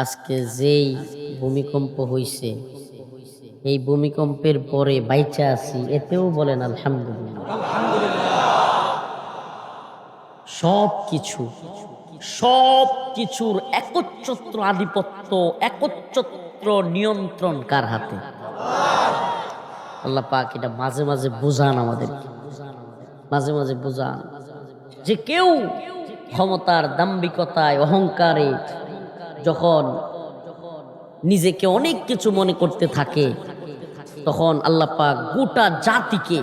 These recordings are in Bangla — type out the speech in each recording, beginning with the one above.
আজকে যেই ভূমিকম্প হইছে, এই ভূমিকম্পের পরে বাইচা আছি, এতেও বলেন আলহামদুলিল্লাহ। সব কিছু সব কিছুর একচ্ছত্র আধিপত্য, একচ্ছত্র নিয়ন্ত্রণ কার হাতে? আল্লাহ পাক এটা মাঝে মাঝে বোঝান আমাদেরকে। মাঝে মাঝে বোঝান যে কেউ ক্ষমতার দাম্ভিকতায়, অহংকারে যখন নিজেকে অনেক কিছু মনে করতে থাকে, তখন আল্লাহ পাক গোটা জাতিকে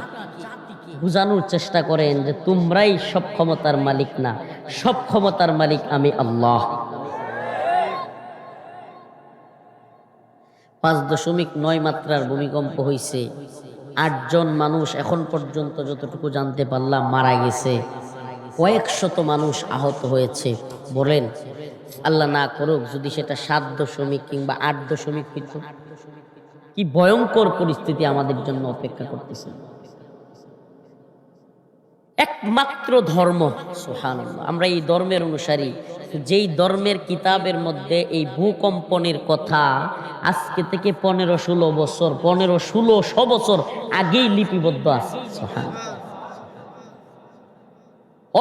বোঝানোর চেষ্টা করেন যে তোমরাই সব ক্ষমতার মালিক না, সব ক্ষমতার মালিক আমি আল্লাহ। পাঁচ দশমিক নয় মাত্রার ভূমিকম্প হয়েছে আটজন মানুষ এখন পর্যন্ত যতটুকু জানতে পারলাম মারা গেছে কয়েক শত মানুষ আহত হয়েছে। বলেন আল্লাহ না করুক, যদি সেটা সাত দশমিক কিংবা আট দশমিক হইত কি ভয়ঙ্কর পরিস্থিতি আমাদের জন্য অপেক্ষা করতেছে। একমাত্র ধর্ম সোহান আমরা এই ধর্মের অনুসারী। যেই ধর্মের কিতাবের মধ্যে এই ভূকম্পনের কথা আজকে থেকে পনেরো ষোলো বছর, পনেরো ষোলো শ বছর আগেই লিপিবদ্ধ আছে সুহান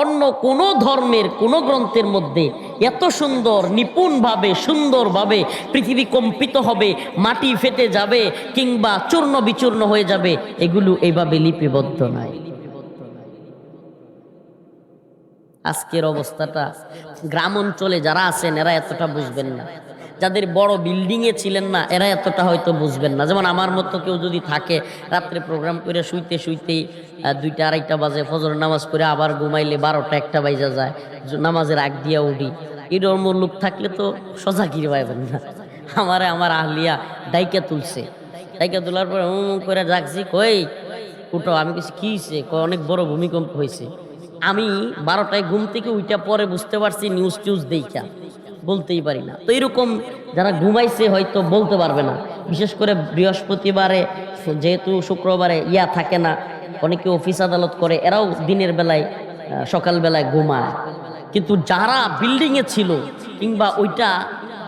অন্য কোন ধর্মের, কোন গ্রন্থের মধ্যে এত সুন্দর, নিপুণভাবে, সুন্দরভাবে পৃথিবী কম্পিত হবে, মাটি ফেটে যাবে কিংবা চূর্ণ বিচূর্ণ হয়ে যাবে, এগুলো এইভাবে লিপিবদ্ধ নাই। আজকের অবস্থাটা গ্রাম অঞ্চলে যারা আছেন, এরা এতটা বুঝবেন না। যাদের বড় বিল্ডিংয়ে ছিলেন না এরা এতটা হয়তো বুঝবেন না। যেমন আমার মতো কেউ যদি থাকে রাত্রে প্রোগ্রাম করে শুইতে শুইতেই আহ, দুইটা আড়াইটা বাজে ফজর নামাজ পড়ে আবার ঘুমাইলে বারোটা একটা বাইজা যায় নামাজের আগ দিয়া উঠি। এরম লোক থাকলে তো সোজা গিরে পাইবেন না। আমারে আমার আহলিয়া ডাইকা তুলছে। ডাইকা তোলার পরে হুম করে যাচ্ছি কই উঠো। আমি কিছু কি হয়েছে অনেক বড় ভূমিকম্প হয়েছে আমি বারোটায় ঘুম থেকে উইটা পরে বুঝতে পারছি নিউজ টিউজ দেখা বলতেই পারি না। তো এরকম যারা ঘুমাইছে হয়তো বলতে পারবে না। বিশেষ করে বৃহস্পতিবারে, যেহেতু শুক্রবারে ইয়া থাকে না, অনেকে অফিস আদালত করে, এরাও দিনের বেলায় সকালবেলায় ঘুমায়। কিন্তু যারা বিল্ডিংয়ে ছিল কিংবা ওইটা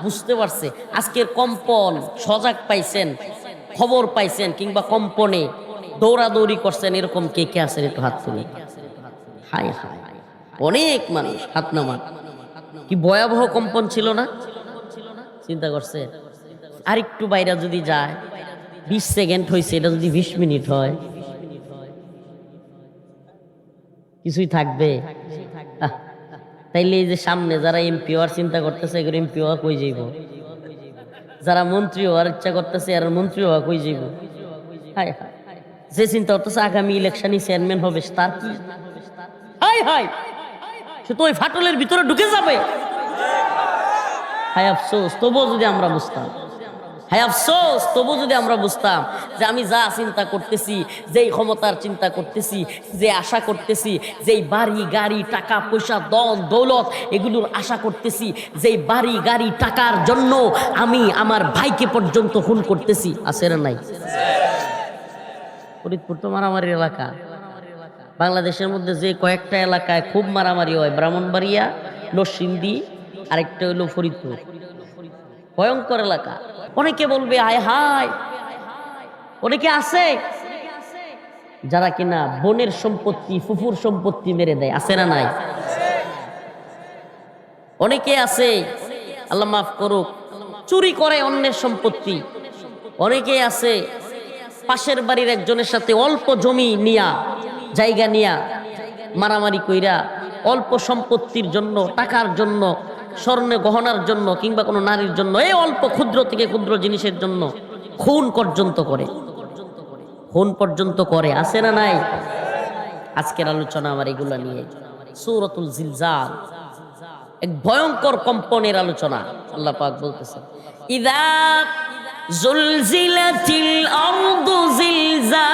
বুঝতে পারছে, আজকের কম্পন সজাগ পাইছেন, খবর পাইছেন কিংবা কম্পনে দৌড়াদৌড়ি করছেন, এরকম কে কে আছেন একটু হাত তুলে। হায় হায়, অনেক মানুষ হাত নামান কি ভয়াবহ কম্পন ছিল না? চিন্তা করছে। আর একটু বাইরে যদি যায়, বিশ সেকেন্ড হয়েছে এটা যদি বিশ মিনিট হয়, কিছুই থাকবে। তাইলে এই যে সামনে যারা এমপি হওয়ার চিন্তা করতেছে, এগুলো এমপি হওয়া কই যাইব? যারা মন্ত্রী হওয়ার ইচ্ছা করতেছে আর মন্ত্রী হওয়া কই যাইব? যে চিন্তা করতেছে, আগামী ইলেকশনে চেয়ারম্যান হবে তার কি? সে তো ওই ফাটলের ভিতরে ঢুকে যাবে। হায় আফসোস, তবুও যদি আমরা বুঝতাম। হায় আফসোস তবু যদি আমরা বুঝতাম যে আমি যা চিন্তা করতেছি, যেই ক্ষমতার চিন্তা করতেছি, যে আশা করতেছি, যেই বাড়ি, গাড়ি, টাকা, পয়সা, দল, দৌলত, এগুলোর আশা করতেছি, যেই বাড়ি, গাড়ি, টাকার জন্য আমি আমার ভাইকে পর্যন্ত খুন করতেছি। আছে না নাই? ফরিদপুর তো মারামারি এলাকা। বাংলাদেশের মধ্যে যে কয়েকটা এলাকায় খুব মারামারি হয়, ব্রাহ্মণবাড়িয়া, নরসিংদী, আরেকটা হইল ফরিদপুর। ভয়ঙ্কর এলাকা। অনেকে বলবে, আয় হায়! অনেকে আছে যারা কিনা বোনের সম্পত্তি, ফুফুর সম্পত্তি মেরে দেয়। আছে না নাই? অনেকে আছে, আল্লাহ মাফ করুক, চুরি করে অন্যের সম্পত্তি। অনেকে আছে, পাশের বাড়ির একজনের সাথে অল্প জমি নিয়া জায়গা নিয়া মারামারি কইরা অল্প সম্পত্তির জন্য, টাকার জন্য, স্বর্ণে গহনার জন্য কিংবা কোনো নারীর জন্য, এই অল্প ক্ষুদ্র থেকে ক্ষুদ্র জিনিসের জন্য খুন পর্যন্ত করে। খুন পর্যন্ত করে, আছে না নাই? আজকের আলোচনা আমার এগুলা নিয়ে। সুরতুল জিলজাল, এক ভয়ঙ্কর কম্পনের আলোচনা, আল্লাহ পাক বলতেছে। ইদা জুলজিলাতিল আরদু জিলজালাহা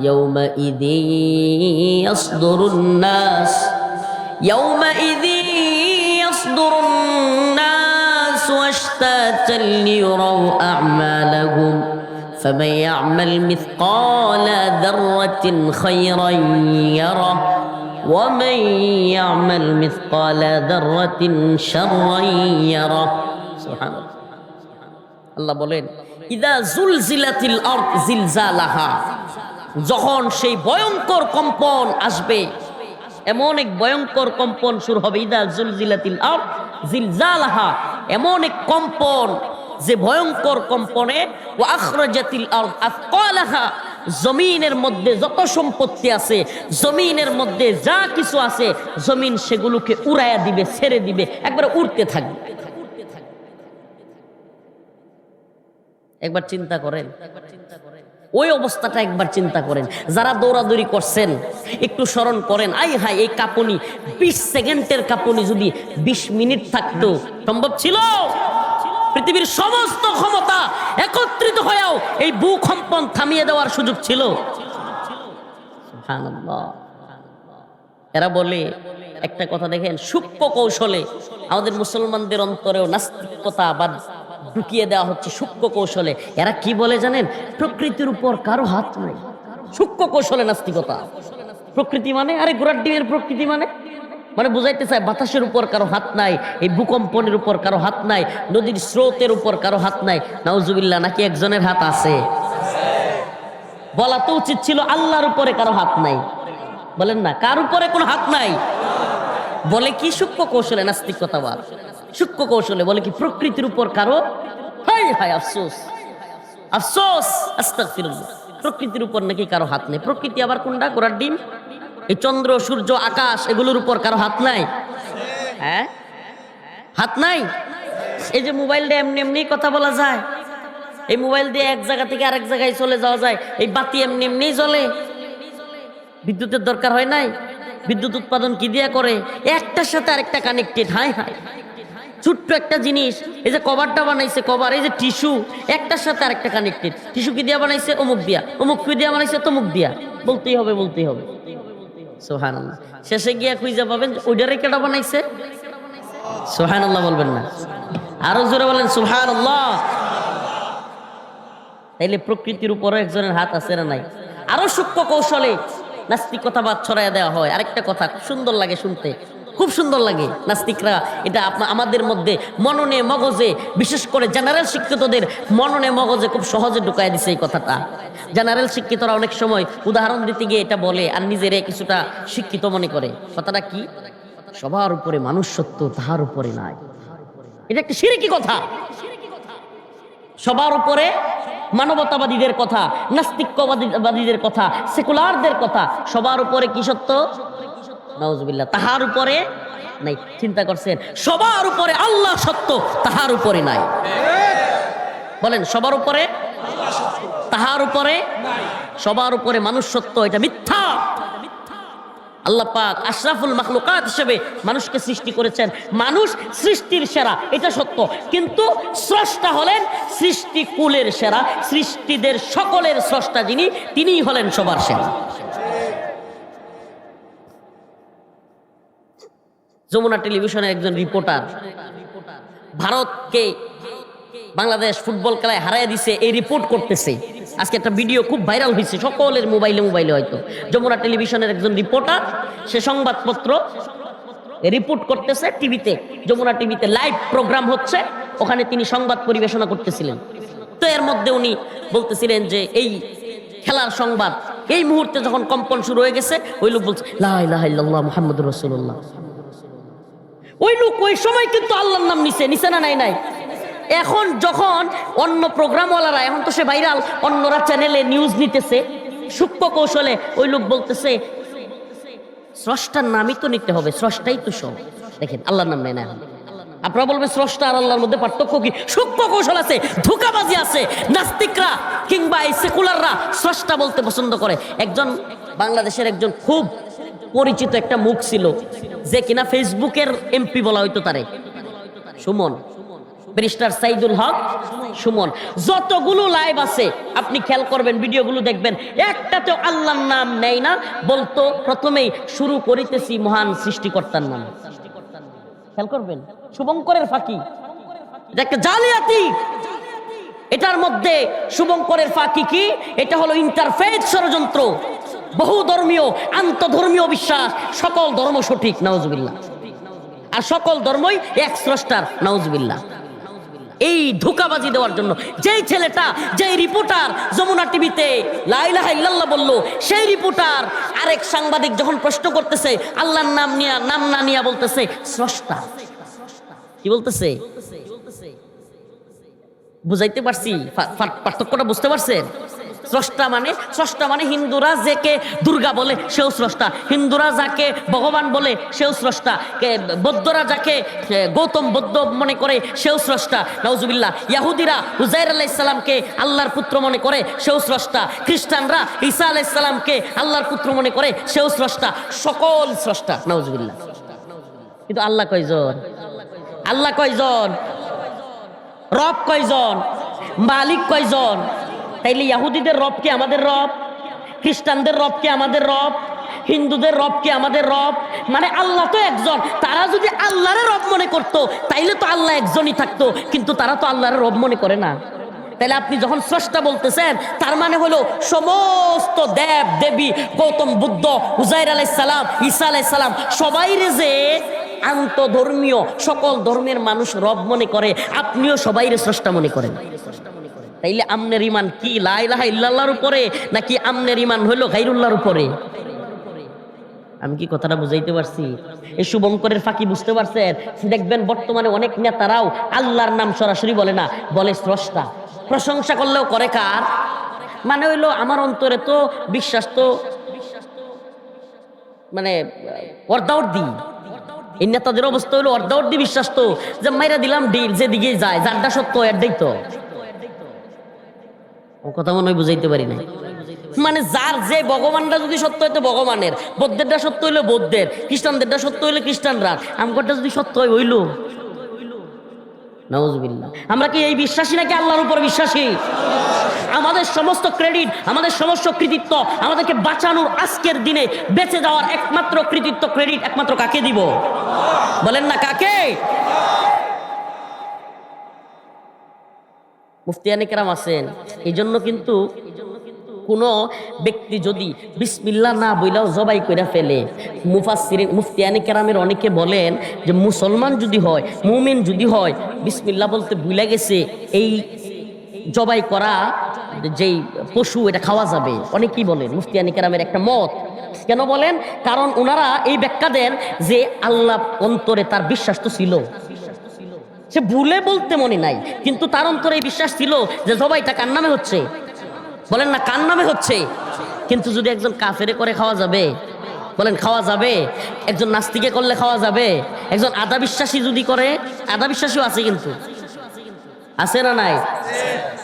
يومئذ يصدر الناس يومئذ يصدر الناس واشتاتا ليروا أعمالهم. فمن يعمل مثقال ذرة خيرا يره ومن يعمل مثقال ذرة شرا يره. سبحان الله. الله بولين إذا زلزلت الأرض زلزالها. যখন সেই ভয়ঙ্কর কম্পন আসবে, এমন এক ভয়ঙ্কর কম্পন শুরু হবে, ইদা জুলজিলাতিল আরদ জিলজালাহা, এমন এক কম্পন যে ভয়ঙ্কর কম্পনে ও আখরাজাতিল আরদ আথকালাহা জমিনের মধ্যে যত সম্পত্তি আছে, জমিনের মধ্যে যা কিছু আছে, জমিন সেগুলোকে উড়াইয়া দিবে, ছেড়ে দিবে, একবারে উড়তে থাকবে। একবার চিন্তা করেন একবার চিন্তা করেন। ওই অবস্থাটা একবার চিন্তা করেন। যারা দৌড়াদৌড়ি করছেন, একটু স্মরণ করেন আই হাই এই কাঁপুনি, বিশ সেকেন্ডের কাঁপুনি যদি বিশ মিনিট থাকতো, সম্ভব ছিল? পৃথিবীর সমস্ত ক্ষমতা একত্রিত হয়েও এই ভূকম্পন থামিয়ে দেওয়ার সুযোগ ছিল। এরা বলে, একটা কথা দেখেন, সূক্ষ্ম কৌশলে আমাদের মুসলমানদের অন্তরেও নাস্তিকতা বা ঢুকিয়ে দেওয়া হচ্ছে সূক্ষ্ম কৌশলে। এরা কি বলে জানেন? প্রকৃতির উপর কারও হাত নাই। সূক্ষ্ম কৌশলে নাস্তিকতা। প্রকৃতি মানে? আরে ঘোড়ার ডিমের প্রকৃতি মানে? মানে বুঝাইতে চায়, বাতাসের উপর কারও হাত নাই, এই ভূকম্পনের উপর কারও হাত নাই, নদীর স্রোতের উপর কারও হাত নাই। নাউজুবিল্লাহ, নাকি একজনের হাত আছে? বলা তো উচিত ছিল আল্লাহর উপরে কারও হাত নাই। বলেন না, কার উপরে কোনো হাত নাই? বলে কি সূক্ষ্ম কৌশলে নাস্তিকতা নাস্তিকতাবাদ? সূক্ষ্ম কৌশলে বলে কি, প্রকৃতির উপর কারও হাই হাই আফসোস। আফসোস প্রকৃতির উপর নাকি কারও হাত নেই। প্রকৃতি আবার কোনটা? গোড়ার ডিম? এই চন্দ্র, সূর্য, আকাশ, এগুলোর উপর কারও হাত নাই? হ্যাঁ? হাত নাই? এই যে মোবাইল দিয়ে এমনি এমনি কথা বলা যায়। এই মোবাইল দিয়ে এক জায়গা থেকে আরেক জায়গায় চলে যাওয়া যায়। এই বাতি এমনি এমনি জ্বলে। বিদ্যুতের দরকার হয় নাই? বিদ্যুৎ উৎপাদন কি দিয়ে করে? একটার সাথে আরেকটা কানেক্টেড হাই হাই ছোট্ট একটা জিনিস, এই যে কভারটা বানাইছে, কভার, এই যে টিস্যু, একটার সাথে আরেকটা কানেক্টেড টিস্যু কি দিয়া বানাইছে? অমুক দিয়া। অমুক কি দিয়া বানাইছে? তমুক দিয়া। বলতেই হবে বলতেই হবে। সোহান শেষে গিয়া খুঁজে পাবেন ওইটারে কেটা বানাইছে? সোহান বলবেন না। আরও জোরে বলেন সুহান তাইলে প্রকৃতির উপরও একজনের হাত আছে না নাই? আরও সূক্ষ্ম কৌশলে নাস্তিকতাবাদ ছড়াইয়া দেওয়া হয়। আরেকটা কথা, সুন্দর লাগে শুনতে। খুব সুন্দর লাগে। নাস্তিকরা এটা আপনা- আমাদের মধ্যে মননে মগজে, বিশেষ করে জেনারেল শিক্ষিতদের মননে মগজে খুব সহজে ঢুকাই দিছে এই কথাটা। জেনারেল শিক্ষিতরা অনেক সময় উদাহরণ দিতে গিয়ে এটা বলে আর নিজেরে কিছুটা শিক্ষিত মনে করে। কথাটা কি? সবার উপরে মানুষ সত্য তাহার উপরে নাই। এটা একটা সিরিকি কথা। সবার উপরে মানবতাবাদীদের কথা নাস্তিকবাদীদের কথা, সেকুলারদের কথা, সবার উপরে কি সত্য? নওয়াজবিল্লাহ তাহার উপরে নাই, চিন্তা করছেন, সবার উপরে আল্লাহ সত্য, তাহার উপরে নাই। বলেন, সবার উপরে? তাহার উপরে? সবার উপরে মানুষ সত্য, এটা মিথ্যা। আল্লাহ পাক আশরাফুল মাখলুকাত হিসেবে মানুষকে সৃষ্টি করেছেন। মানুষ সৃষ্টির সেরা, এটা সত্য। কিন্তু স্রষ্টা হলেন সৃষ্টি কুলের সেরা, সৃষ্টিদের সকলের স্রষ্টা যিনি, তিনিই হলেন সবার সেরা। যমুনা টেলিভিশনের একজন রিপোর্টার। ভারতকে বাংলাদেশ ফুটবল খেলায় হারাই দিছে, এই রিপোর্ট করতেছে। আজকে একটা ভিডিও খুব ভাইরাল হয়েছে, সকলের মোবাইলে মোবাইলে হয়তো। যমুনা টেলিভিশনের একজন রিপোর্টার, সে সংবাদপত্র রিপোর্ট করতেছে টিভিতে, যমুনা টিভিতে লাইভ প্রোগ্রাম হচ্ছে, ওখানে তিনি সংবাদ পরিবেশনা করতেছিলেন। তো এর মধ্যে উনি বলতেছিলেন যে, এই খেলার সংবাদ, এই মুহূর্তে যখন কম্পন শুরু হয়ে গেছে, ওই লোক বলছে লাহ মোহাম্মদ রসুল্লাহ ওই লোক ওই সময় কিন্তু আল্লাহর নাম নিছে নিছে না নাই নাই? এখন যখন অন্য প্রোগ্রামওয়ালারা, এখন তো সে ভাইরাল, অন্যরা চ্যানেলে নিউজ নিতেছে, সূক্ষ্ম কৌশলে ওই লোক বলতেছে, স্রষ্টার নামই তো নিতে হবে, স্রষ্টাই তো সব। দেখেন, আল্লাহর নাম নেয় না এখন। আপনারা বলবেন স্রষ্টা আর আল্লাহর মধ্যে পার্থক্য কি? সূক্ষ্ম কৌশল আছে, ধোকাবাজি আছে, নাস্তিকরা কিংবা এই সেকুলাররা স্রষ্টা বলতে পছন্দ করে। একজন বাংলাদেশের একজন খুব পরিচিত একটা মুখ ছিল, যে কিনা ফেসবুকের এমপি বলা হইতো তারে। সুমন। ব্যারিস্টার সাইদুল হক। সুমন। যতগুলো লাইভ আছে, আপনি খেয়াল করবেন, ভিডিওগুলো দেখবেন, একটাতেও আল্লাহর নাম নেই না। বলতো, প্রথমেই শুরু করিতেছি মহান সৃষ্টিকর্তার নাম। খেয়াল করবেন? শুভঙ্করের ফাঁকি। এটা একটা জালিয়াতি। এটার মধ্যে শুভঙ্করের ফাঁকি কি? এটা হলো ইন্টারফেস ষড়যন্ত্র। বহু ধর্মীয় আন্তধর্মীয় বিশ্বাস, সকল ধর্ম সঠিক নওয়াজবিল্লাহ আর সকল ধর্মই এক স্রষ্টার নওয়াজবিল্লাহ এই ধোকাবাজি দেওয়ার জন্য যেই ছেলেটা, যেই রিপোর্টার যমুনা টিভিতে লাইলাহা ইল্লাল্লাহ বলল, সেই রিপোর্টার আরেক সাংবাদিক যখন প্রশ্ন করতেছে, আল্লাহর নাম নিয়া, নাম না নিয়া বলতেছে, স্রষ্টা। কি বলতেছে? বুঝাইতে পারছি? পার্থক্যটা বুঝতে পারছেন? স্রষ্টা মানে স্রষ্টা মানে হিন্দুরা যাকে দুর্গা বলে, সেও স্রষ্টা। হিন্দুরা যাকে ভগবান বলে, সেও স্রষ্টা। বৌদ্ধরা যাকে গৌতম বৌদ্ধ মনে করে, সেও স্রষ্টা। নওজুবিল্লাহ ইয়াহুদিরা হুজাইর আলাহ ইসলামকে আল্লাহর পুত্র মনে করে, সেও স্রষ্টা। খ্রিস্টানরা ঈসা আলাহ ইসলামকে আল্লাহর পুত্র মনে করে, সেও স্রষ্টা। সকল স্রষ্টা। নওজুবিল্লাহ কিন্তু আল্লাহ কয়জন? আল্লাহ কয়জন? রব কয়জন? মালিক কয়জন? তাইলে ইয়াহুদিদের রব কি আমাদের রব? খ্রিস্টানদের রব কি আমাদের রব? হিন্দুদের রব কি আমাদের রব? মানে আল্লাহ তো একজন। তারা যদি আল্লাহরে রব মনে করত, তাইলে তো আল্লাহ একজনই থাকতো। কিন্তু তারা তো আল্লাহরে রব মনে করে না। তাহলে আপনি যখন স্রষ্টা বলতেছেন, তার মানে হলো সমস্ত দেব, দেবী, গৌতম বুদ্ধ হুজাইর আলাইসালাম ঈসা আলাইসালাম সবাই যে আন্তধর্মীয় সকল ধর্মের মানুষ রব মনে করে, আপনিও সবাইরে স্রষ্টা মনে করেন। তাইলে আমনের ইমান কি? লাইলাহা ইল্লাল্লাহর উপরে নাকি আমনের ইমান হইল গাইরুল্লাহর উপরে? আমি কি কথাটা বুঝাইতে পারছি? এই শুভঙ্করের ফাঁকি বুঝতে পারছেন? দেখবেন বর্তমানে অনেক নেতারাও আল্লাহর নাম সরাসরি বলে না, বলে স্রষ্টা। প্রশংসা করলেও করে কার? মানে হইল আমার অন্তরে তো বিশ্বাস তো মানে অর্ধাওর্দি এই নেতাদের অবস্থা হলো অর্ধাওর্দি বিশ্বাস তো, যে মাইরা দিলাম ডিল যেদিকে যায়, যারটা সত্য, এরটাই তো। ও কথা মনে হয় বুঝাইতে পারি না মানে যার যে ভগবানটা যদি সত্য হইতো ভগবানের। বৌদ্ধেরটা সত্য হইল বৌদ্ধের, খ্রিস্টানদেরটা সত্য হইল খ্রিস্টানরা। আমগরটা যদি সত্য হয় হইল। নাউজুবিল্লাহ। আমরা কি এই বিশ্বাসী নাকি আল্লাহর উপর বিশ্বাসী? আমাদের সমস্ত ক্রেডিট, আমাদের সমস্ত কৃতিত্ব, আমাদেরকে বাঁচানোর আজকের দিনে বেঁচে যাওয়ার একমাত্র কৃতিত্ব, ক্রেডিট একমাত্র কাকে দিব? বলেন না কাকে? মুফতিয়ানি কেরাম আছেন। এই জন্য কিন্তু কোনো ব্যক্তি যদি বিসমিল্লা না বইলাও জবাই করে ফেলে মুফাসির মুফতিয়ানি কেরামের অনেকে বলেন যে মুসলমান যদি হয়, মুমিন যদি হয় বিসমিল্লা বলতে ভুলে গেছে, এই জবাই করা যেই পশু, এটা খাওয়া যাবে। অনেকেই বলেন মুফতিয়ানি কেরামের একটা মত। কেন বলেন? কারণ ওনারা এই ব্যাখ্যা দেন যে আল্লাহ অন্তরে তার বিশ্বাস তো ছিল। সে ভুলে বলতে মনে নাই, কিন্তু তার অন্তরে এই বিশ্বাস ছিল যে জবাইটা কার নামে হচ্ছে? বলেন না, কার নামে হচ্ছে? কিন্তু যদি একজন কাফেরে করে খাওয়া যাবে, বলেন খাওয়া যাবে, একজন নাস্তিকে করলে খাওয়া যাবে, একজন আদা বিশ্বাসী যদি করে আদা বিশ্বাসীও আছে কিন্তু। আছে না নাই?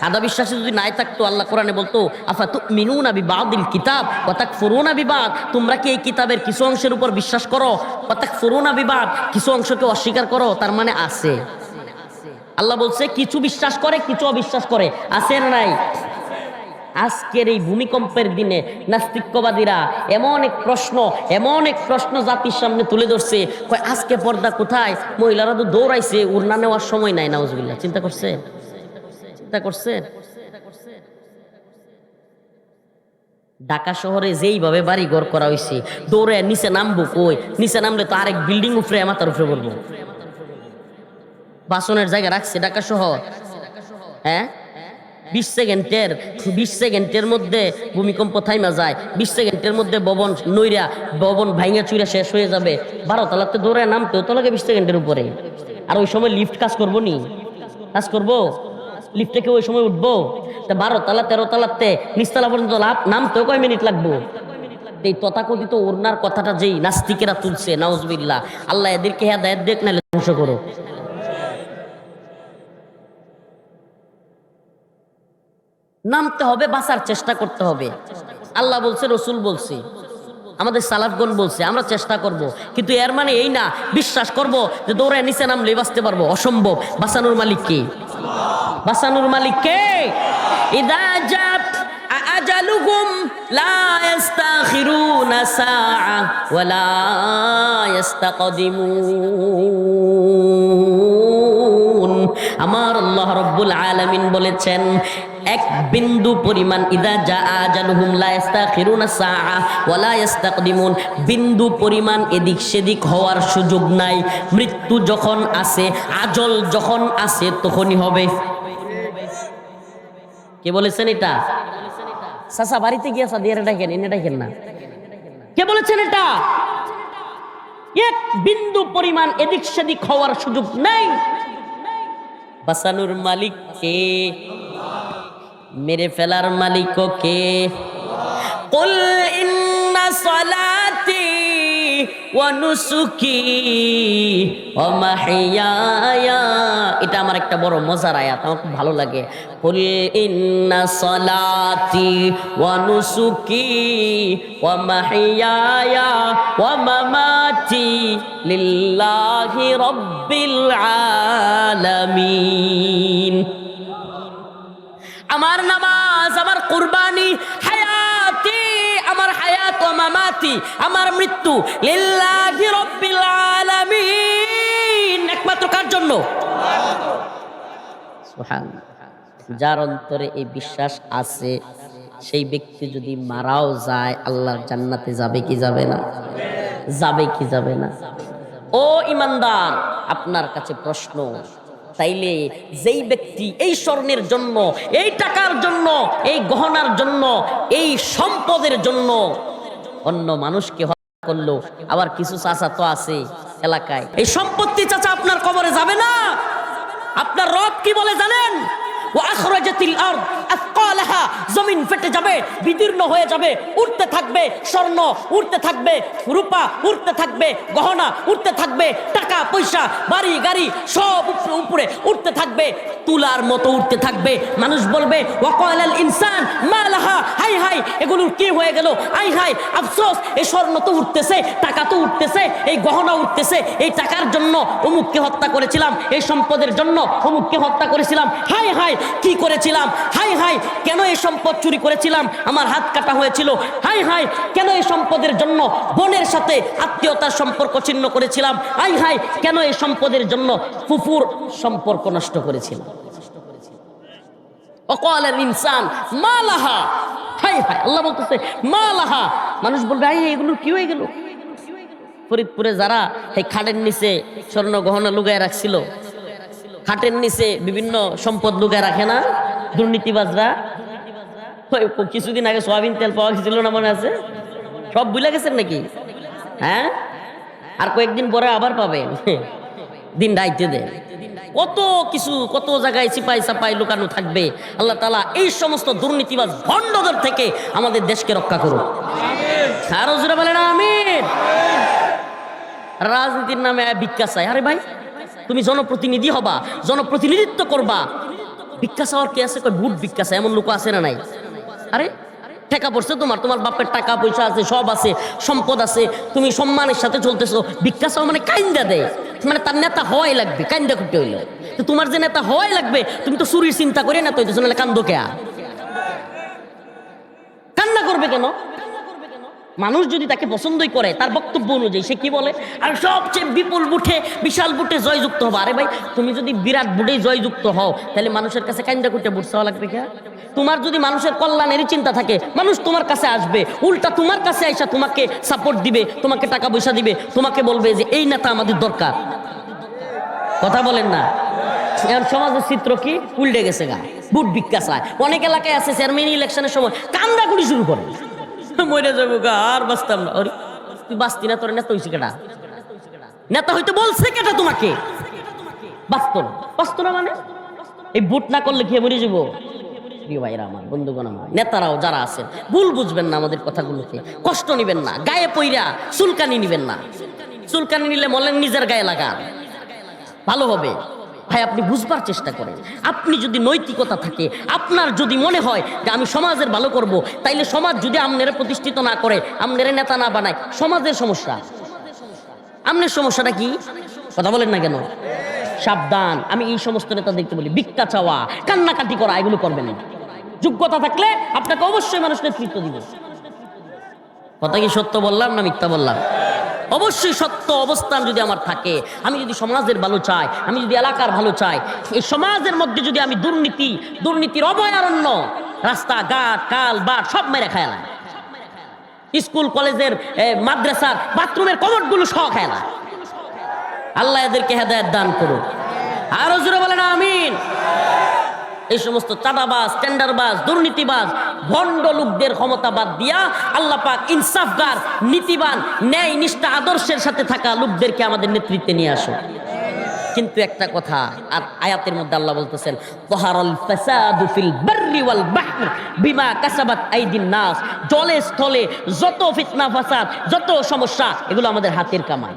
আদা বিশ্বাসী যদি নাই থাকতো, আল্লাহ কোরআনে বলতো, আফা তু মিনু না বিবাদিল কিতাব কথাক ফুরুনা বিবাদ। তোমরা কি এই কিতাবের কিছু অংশের উপর বিশ্বাস করো? কথাক ফুরুনা বিবাদ, কিছু অংশকে অস্বীকার করো? তার মানে আছে। আল্লাহ বলছে, কিছু বিশ্বাস করে, কিছু অবিশ্বাস করে। আছে নাই? আজকের এই ভূমিকম্পের দিনে নাস্তিক্যবাদীরা এমন এক প্রশ্ন, এমন এক প্রশ্ন জাতির সামনে তুলে ধরছে আজকে পর্দা কোথায়? মহিলারা তো দৌড়াইছে, উড়না নেওয়ার সময় নাই নাউজবিল্লা চিন্তা করছে? চিন্তা করছে? ঢাকা শহরে যেইভাবে বাড়ি ঘর করা হয়েছে দৌড়ে নিচে নামবো কই? নিচে নামলে তো আরেক বিল্ডিং উপরে মাথার উপরে পড়ব বাসনের জায়গা রাখছে, ঢাকা শহর। হ্যাঁ? বিশ সেকেন্ডের বিশ সেকেন্ডের মধ্যে ভূমিকম্প থাইমা যায়, বিশ সেকেন্ডের মধ্যে ভবন নইরা ভবন ভাইঙা চুইরা শেষ হয়ে যাবে। বারো তলাতে দৌড়ায় নামতেও তো লাগে বিশ সেকেন্ডের উপরে। আর ওই সময় লিফট কাজ করব নি? কাজ করব? লিফটে কেউ ওই সময় উঠবো? তা বারো তালা, তেরো তলাতে নিচতলা পর্যন্ত লাভ নামতেও কয় মিনিট লাগবো? এই তথাকথিত ওড়নার কথাটা যেই নাস্তিকেরা তুলছে, নাউজবিল্লাহ, আল্লাহ এদেরকে দেয় দেখ, নাহলে ধ্বংস করো। নামতে হবে, বাঁচার চেষ্টা করতে হবে। আল্লাহ বলছে, রসুল বলছে, আমাদের সালাফগণ বলছে, আমরা চেষ্টা করব। কিন্তু এর মানে এই না, বিশ্বাস করব যে দৌড়ায় নিচে নামলে বাঁচতে পারব। অসম্ভব। বাঁচানোর মালিক কে? বাঁচানোর মালিক কে? ইদা জাত আজালুহুম লা ইস্তাখিরুনা সাআ ইস্তাকদিমুন। আমার আল্লাহ রব্বুল আলামিন বলেছেন এক বিন্দু পরিমাণ, ইদা যা আজালুহুম লা ইস্তাখিরুনা সাআ ওয়ালা ইস্তাকদিমুন বিন্দু পরিমাণ এদিক সেদিক হওয়ার সুযোগ নাই। মৃত্যু যখন আসে, আজল যখন আসে, তখনই হবে। কে বলেছেন এটা? সাসা বাড়িতে গিয়ে সাদিয়ারে ডাকেন, এনে ডাকেন না। কে বলেছেন এটা? এক বিন্দু পরিমাণ এদিক সেদিক হওয়ার সুযোগ নেই। বাসানুর মালিক কে মেরে ফেলার মালিক কে? কুল ইন্না সলাতি ওয়া নুসুকি ওয়া মাহিয়ায়া। এটা আমার একটা বড় মজার আয়াত, আমার খুব ভালো লাগে। কুল ইন্না সলাতি ওয়া নুসুকি ওয়া মাহিয়ায়া ওয়া মামাতি লিল্লাহি রাব্বিল আলামিন। আমার নামাজ, আমার কুরবানি, হায়াতি, আমার হায়াত ও মামাতি, আমার মৃত্যু লিল্লাহি রাব্বিল আলামিন। একমাত্র কার জন্য? যার অন্তরে এই বিশ্বাস আছে, সেই ব্যক্তি যদি মারাও যায়, আল্লাহর জান্নাতে যাবে কি যাবে না? যাবে কি যাবে না? ও ইমানদার, আপনার কাছে প্রশ্ন তাইলে যেই ব্যক্তি এই স্বর্ণের জন্য, এই টাকার জন্য, এই গহনার জন্য, এই সম্পদের জন্য অন্য মানুষকে হত্যা করল, আবার কিছু চাচা তো আছে এলাকায়। এই সম্পত্তি চাচা আপনার কবরে যাবে না। আপনার রব কি বলে জানেন? ও আখরাজাতিল আরদ জমিন ফেটে যাবে, বিদীর্ণ হয়ে যাবে উঠতে থাকবে স্বর্ণ উঠতে থাকবে রূপা উঠতে থাকবে গহনা উঠতে থাকবে টাকা, পয়সা, বাড়ি, গাড়ি, সব উপরে উঠতে থাকবে তুলার মতো উঠতে থাকবে। মানুষ বলবে, ওয়াকালাল ইনসান মালাহা হাই হাই। এগুলোর কি হয়ে গেল? আই, হাই, আফসোস এই স্বর্ণ তো উঠতেছে, টাকা তো উঠতেছে, এই গহনা উঠতেছে, এই টাকার জন্য অমুককে হত্যা করেছিলাম, এই সম্পদের জন্য অমুককে হত্যা করেছিলাম। হাই হাই, কি করেছিলাম? হাই হাই, কেন এই সম্পদ চুরি করেছিলাম? আমার হাত কাটা হয়েছিল। হাই হাই, কেন এই সম্পদের জন্য বোনের সাথে আত্মীয়তার সম্পর্ক ছিন্ন করেছিলাম? হাই হাই, কেন এই সম্পদের জন্য ফুফুর সম্পর্ক নষ্ট করেছিলাম? অকল ইনসান, মালাহা। হাই হাই আল্লাহ বলতেছে, মালাহা। মানুষ বলবে হাই এগুলো কি হয়ে গেল? ফরিদপুরে যারা এই খাটের নিচে স্বর্ণ গহনা লুগায় রাখছিল, খাটের নিচে বিভিন্ন সম্পদ লুগায় রাখে না দুর্নীতিবাজরা? কিছুদিন আগে সয়াবিন তেল পাওয়া গেছিল না মনে আছে? সব ভুলে গেছেন নাকি? হ্যাঁ? আর কয়েকদিন পরে আবার পাবেন। দিন রাইতে দেয়। কত কিছু, কত জায়গায় চিপাই চাপাই লুকানো থাকবে। আল্লাহ তালা এই সমস্ত দুর্নীতিবাজ ভণ্ডদের থেকে আমাদের দেশকে রক্ষা জোরে বলেন, আমিন। রাজনীতির নামে ভিক্ষা চাই। আরে ভাই, তুমি জনপ্রতিনিধি হবা, জনপ্রতিনিধিত্ব করবা। ভিক্ষা চাওয়ার কে আছে? ভোট ভিক্ষা চাই। এমন লোক আছে না নাই? আরে টাকা পড়ছে তোমার তোমার বাপের টাকা পয়সা আছে, সব আছে, সম্পদ আছে, তুমি সম্মানের সাথে চলতেছো। চাওয়া মানে কাইন্দা দেয়। মানে তার নেতা হওয়াই লাগবে, কাইন্দা করতে হইলে। তো তোমার যে নেতা হওয়াই লাগবে, তুমি তো চুরির চিন্তা করে না হইতেছো, নাহলে কান্দো কে কান্না করবে কেন? মানুষ যদি তাকে পছন্দই করে, তার বক্তব্য অনুযায়ী সে কি বলে? আর সবচেয়ে বিপুল বুটে বিশাল বুটে জয়যুক্ত হব। আরে ভাই, তুমি যদি বিরাট বুটে জয়যুক্ত হও, তাহলে মানুষের কাছে কাইন্দা করতে বুট চাওয়া লাগবে কে? তোমার যদি মানুষের কল্যাণেরই চিন্তা থাকে, মানুষ তোমার কাছে আসবে, উল্টা তোমার কাছে আইসা তোমাকে সাপোর্ট দিবে, তোমাকে টাকা পয়সা দিবে, তোমাকে বলবে যে, এই নেতা আমাদের দরকার। কথা বলেন না। এখন সমাজের চিত্র কি? উল্টে গেছে গা। বুট চায় অনেক এলাকায় আছে চেয়ারম্যান ইলেকশনের সময় কান্দা করি শুরু করে। মরে যাব গা, আর বাঁচতাম না। তুই বাঁচতি না, তোর নেতা হয়েছে কেটা নেতা হইতে বলছে কেটা তোমাকে? বাঁচত না। বাঁচত না মানে? এই বুট না করলে খেয়ে মরে যাব? প্রিয় ভাইরা আমার, বন্ধুগণ আমার, নেতারাও যারা আছেন, ভুল বুঝবেন না আমাদের কথাগুলোকে। কষ্ট নিবেন না, গায়ে পইরা চুলকানি নিবেন না। চুলকানি নিলে মলেন নিজের গায়ে লাগান। ভালো হবে। ভাই, আপনি বুঝবার চেষ্টা করেন। আপনি যদি নৈতিকতা থাকে, আপনার যদি মনে হয় যে আমি সমাজের ভালো করব, তাইলে সমাজ যদি আমনেরে প্রতিষ্ঠিত না করে, আমনেরে নেতা না বানায়, সমাজের সমস্যা। আমনের সমস্যাটা কি? কথা বলেন না কেন? সাবধান। আমি এই সমস্ত নেতা দেখতে বলি, ভিক্ষা চাওয়া, কান্নাকাটি করা, এগুলো করবেন না। যোগ্যতা থাকলে আপনাকে অবশ্যই মানুষ নেতৃত্ব দিবে। কথা কি সত্য বললাম না মিথ্যা বললাম? অবশ্যই সত্য অবস্থান যদি আমার থাকে, আমি যদি সমাজের ভালো চাই, আমি যদি এলাকার ভালো চাই, এই সমাজের মধ্যে যদি আমি দুর্নীতি, দুর্নীতির অভয়ারণ্য রাস্তা ঘাট কাল বাট সব মেরে খায় না। স্কুল, কলেজের মাদ্রাসার, বাথরুমের কমটগুলো সহ খায় না। আল্লাহ এদেরকে হেদায়ত দান করুন আরও জোরে বলেন, আমিন। এই সমস্ত চাঁদাবাজ টেন্ডারবাজ দুর্নীতিবাজ, ভণ্ড লোকদের ক্ষমতা বাদ দিয়া আল্লাহ পাক ইনসাফগার, নীতিবান ন্যায় নিষ্ঠা আদর্শের সাথে থাকা লোকদেরকে আমাদের নেতৃত্বে নিয়ে আসো। কিন্তু একটা কথা, আর আয়াতের মধ্যে আল্লাহ বলতেছেন, তোহারল ফাসাদু ফিল বাররি ওয়াল বাহর বিমা কাসাবাত আইদিন নাস। জলে স্থলে যত ফিতনা, ফাসাদ, যত সমস্যা, এগুলো আমাদের হাতের কামাই।